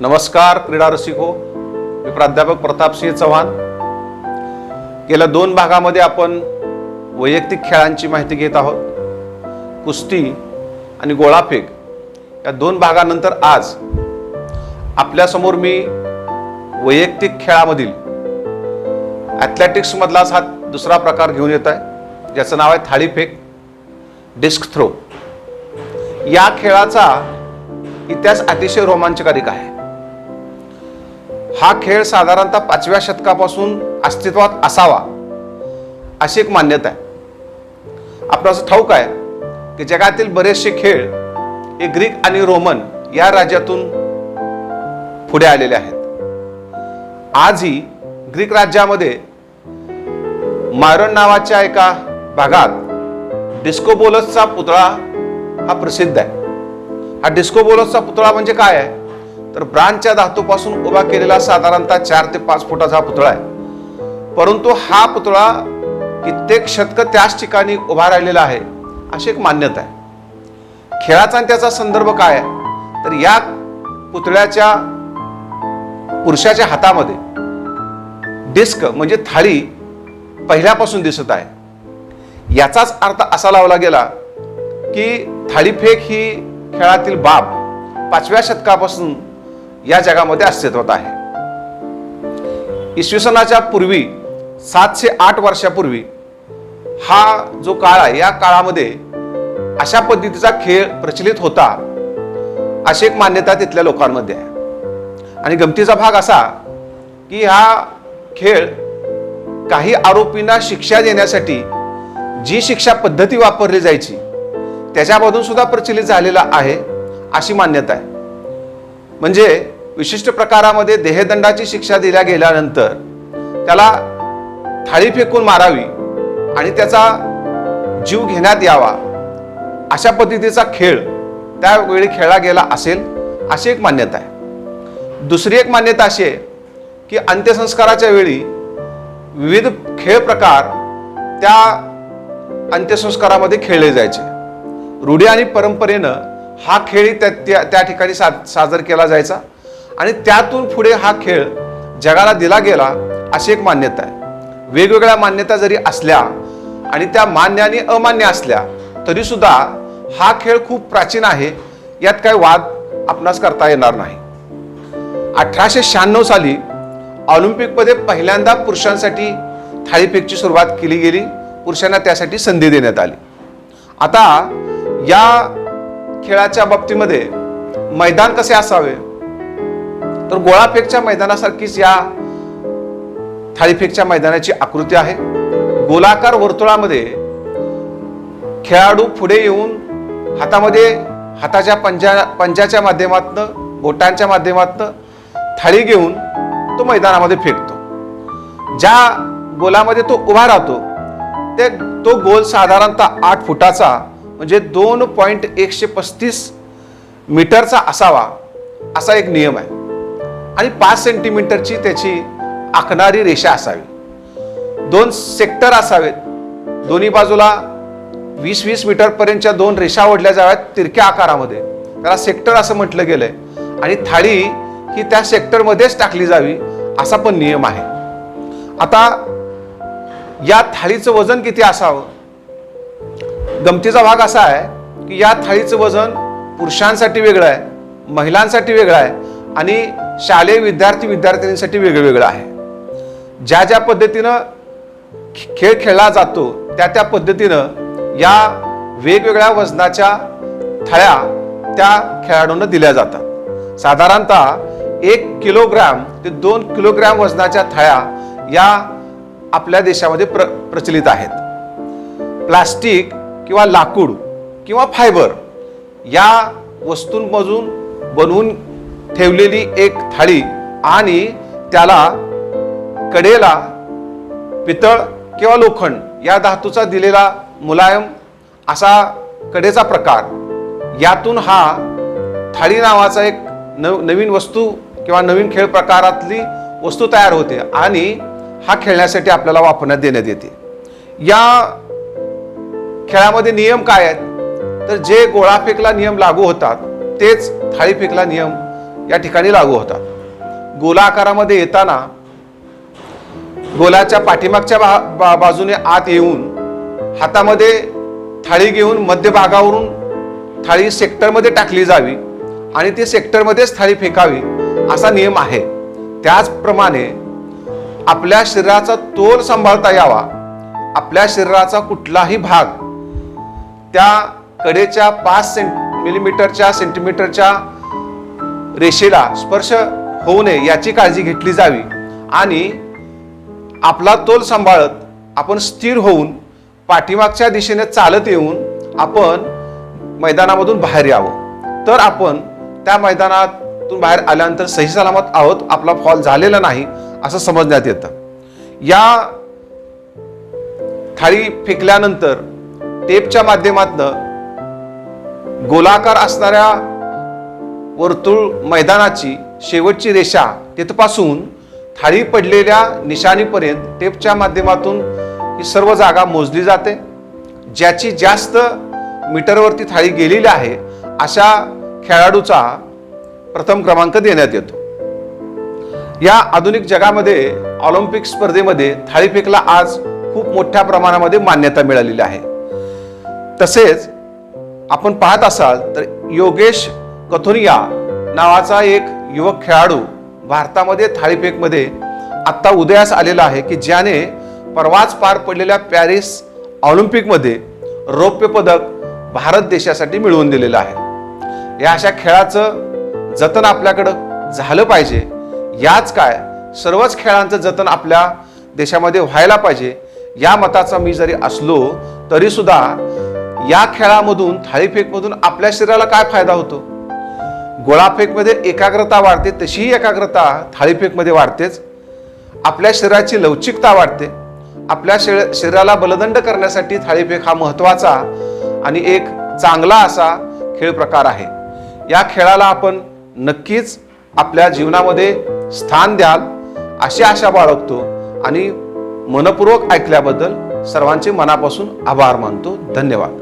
नमस्कार क्रीडा रसिक. हो मी प्राध्यापक प्रतापसिंह चव्हाण. गेल्या दोन भागामध्ये आपण वैयक्तिक खेळांची माहिती घेत आहोत. कुस्ती आणि गोळाफेक या दोन भागानंतर आज आपल्यासमोर मी वैयक्तिक खेळामधील ॲथलेटिक्समधलाच हा दुसरा प्रकार घेऊन येत आहे. ज्याचं नाव आहे थाळीफेक डिस्क थ्रो. या खेळाचा इतिहास अतिशय रोमांचकारी आहे. हा खेळ साधारणतः पाचव्या शतकापासून अस्तित्वात असावा अशी एक मान्यता आहे. आपलं असं ठाऊक आहे की जगातील बरेचसे खेळ हे ग्रीक आणि रोमन या राज्यातून पुढे आलेले आहेत. आजही ग्रीक राज्यामध्ये मायरन नावाच्या एका भागात डिस्कोबोलसचा पुतळा हा प्रसिद्ध आहे. हा डिस्कोबोलसचा पुतळा म्हणजे काय आहे? तर ब्रांचच्या धातूपासून उभा केलेला साधारणतः चार ते पाच फुटाचा हा पुतळा आहे. परंतु हा पुतळा कित्येक शतक त्याच ठिकाणी उभा राहिलेला आहे अशी एक मान्यता आहे. खेळाचा आणि त्याचा संदर्भ काय आहे? तर या पुतळ्याच्या पुरुषाच्या हातामध्ये डिस्क म्हणजे थाळी पहिल्यापासून दिसत आहे. याचाच अर्थ असा लावला गेला की थाळीफेक ही खेळातील बाब पाचव्या शतकापासून या जगामध्ये अस्तित्वात आहे. इसवी सनाच्या पूर्वी सातशे आठ वर्षापूर्वी हा जो काळ आहे या काळामध्ये अशा पद्धतीचा खेळ प्रचलित होता अशी एक मान्यता तिथल्या लोकांमध्ये आहे. आणि गमतीचा भाग असा की हा खेळ काही आरोपींना शिक्षा देण्यासाठी जी शिक्षा पद्धती वापरली जायची त्याच्यामधून सुद्धा प्रचलित झालेला आहे अशी मान्यता आहे. म्हणजे विशिष्ट प्रकारामध्ये देहदंडाची शिक्षा दिल्या गेल्यानंतर त्याला थाळी फेकून मारावी आणि त्याचा जीव घेण्यात यावा अशा पद्धतीचा खेळ त्यावेळी खेळला गेला असेल अशी एक मान्यता आहे. दुसरी एक मान्यता अशी आहे की अंत्यसंस्काराच्या वेळी विविध खेळ प्रकार त्या अंत्यसंस्कारामध्ये खेळले जायचे. रूढी आणि परंपरेनं हा खेळ त्या त्या- त्या ठिकाणी सा सादर केला जायचा. आणि त्यातून पुढे हा खेळ जगाला दिला गेला अशी एक मान्यता आहे. वेगवेगळ्या मान्यता जरी असल्या आणि त्या मान्य आणि अमान्य असल्या तरीसुद्धा हा खेळ खूप प्राचीन आहे. यात काय वाद आपणास करता येणार नाही. अठराशे शहाण्णव साली ऑलिम्पिकमध्ये पहिल्यांदा पुरुषांसाठी थाळीफेकची सुरुवात केली गेली. पुरुषांना त्यासाठी संधी देण्यात आली. आता या खेळाच्या बाबतीमध्ये मैदान कसे असावे? तर गोळाफेकच्या मैदानासारखीच या थाळीफेकच्या मैदानाची आकृती आहे. गोलाकार वर्तुळामध्ये खेळाडू पुढे येऊन हातामध्ये हाताच्या पंजा पंजाच्या माध्यमातनं बोटांच्या माध्यमातनं थाळी घेऊन तो मैदानामध्ये फेकतो. ज्या गोलामध्ये तो उभा राहतो ते तो गोल साधारणतः आठ फुटाचा म्हणजे दोन पॉईंट एकशे पस्तीस मीटरचा असावा असा एक नियम आहे. आणि पाच सेंटीमीटरची त्याची आखणारी रेषा असावी. दोन सेक्टर असावेत. दोन्ही बाजूला वीस वीस मीटरपर्यंतच्या दोन रेषा ओढल्या जाव्यात तिरक्या आकारामध्ये. त्याला सेक्टर असं म्हटलं गेलंय. आणि थाळी ही त्या सेक्टरमध्येच टाकली जावी असा पण नियम आहे. आता या थाळीचं वजन किती असावं? गमतीचा भाग असा आहे की या थाळीचं वजन पुरुषांसाठी वेगळं आहे महिलांसाठी वेगळं आहे आणि शालेय विद्यार्थी विद्यार्थिनींसाठी वेगवेगळं आहे. ज्या ज्या पद्धतीनं खेळ खेळला जातो त्या त्या पद्धतीनं या वेगवेगळ्या वजनाच्या थळ्या त्या खेळाडूंना दिल्या जातात. साधारणतः एक किलोग्रॅम ते दोन किलोग्रॅम वजनाच्या थळ्या या आपल्या देशामध्ये प्र प्रचलित आहेत. प्लास्टिक किंवा लाकूड किंवा फायबर या वस्तूंमधून बनवून ठेवलेली एक थाळी आणि त्याला कडेला पितळ किंवा लोखंड या धातूचा दिलेला मुलायम असा कडेचा प्रकार. यातून हा थाळी नावाचा एक नव नवीन वस्तू किंवा नवीन खेळ प्रकारातली वस्तू तयार होते आणि हा खेळण्यासाठी आपल्याला वापरण्यात देण्यात येते. या खेळामध्ये नियम काय आहेत? तर जे गोळाफेकला नियम लागू होतात तेच थाळीफेकला नियम या ठिकाणी लागू होतात गोला आकारामध्ये येताना गोलाच्या पाठीमागच्या बा, बा, बाजूने आत येऊन हातामध्ये थाळी घेऊन मध्यभागावरून थाळी सेक्टरमध्ये टाकली जावी आणि ती सेक्टरमध्येच थाळी फेकावी असा नियम आहे. त्याचप्रमाणे आपल्या शरीराचा तोल सांभाळता यावा. आपल्या शरीराचा कुठलाही भाग त्या कडेच्या पाच सेंट मिलीमीटरच्या सेंटीमीटरच्या रेषेला स्पर्श होऊ नये याची काळजी घेतली जावी. आणि आपला तोल सांभाळत आपण स्थिर होऊन पाठीमागच्या दिशेने चालत येऊन आपण मैदानामधून बाहेर यावं. तर आपण त्या मैदानातून बाहेर आल्यानंतर सही सलामत आहोत आपला फॉल झालेला नाही असं समजण्यात येतं. या थाळी फेकल्यानंतर टेपच्या माध्यमातनं गोलाकार असणाऱ्या वर्तुळ मैदानाची शेवटची रेषा तिथपासून थाळी पडलेल्या निशाणीपर्यंत टेपच्या माध्यमातून ही सर्व जागा मोजली जाते. ज्याची जास्त मीटरवरती थाळी गेलेली आहे अशा खेळाडूचा प्रथम क्रमांक देण्यात येतो. या आधुनिक जगामध्ये ऑलिम्पिक स्पर्धेमध्ये थाळीफेकला आज खूप मोठ्या प्रमाणामध्ये मान्यता मिळालेली आहे. तसेच आपण पाहत असाल तर योगेश कथोरिया नावाचा एक युवक खेळाडू भारतामध्ये थाळीफेकमध्ये आत्ता उदयास आलेला आहे की ज्याने परवाच पार पडलेल्या पॅरिस ऑलिम्पिकमध्ये रौप्य पदक भारत देशासाठी मिळवून दिलेलं आहे. या अशा खेळाचं जतन आपल्याकडं झालं पाहिजे. याच काय सर्वच खेळांचं जतन आपल्या देशामध्ये व्हायला पाहिजे. या मताचा मी जरी असलो तरीसुद्धा या खेळामधून थाळीफेकमधून आपल्या शरीराला काय फायदा होतो? गोळाफेकमध्ये एकाग्रता वाढते तशीही एकाग्रता थाळीफेकमध्ये वाढतेच. आपल्या शरीराची लवचिकता वाढते. आपल्या शरीर शरीराला बलदंड करण्यासाठी थाळीफेक हा महत्त्वाचा आणि एक चांगला असा खेळ प्रकार आहे. या खेळाला आपण नक्कीच आपल्या जीवनामध्ये स्थान द्याल अशी आशा बाळगतो आणि मनपूर्वक ऐकल्याबद्दल सर्वांचे मनापासून आभार मानतो. धन्यवाद.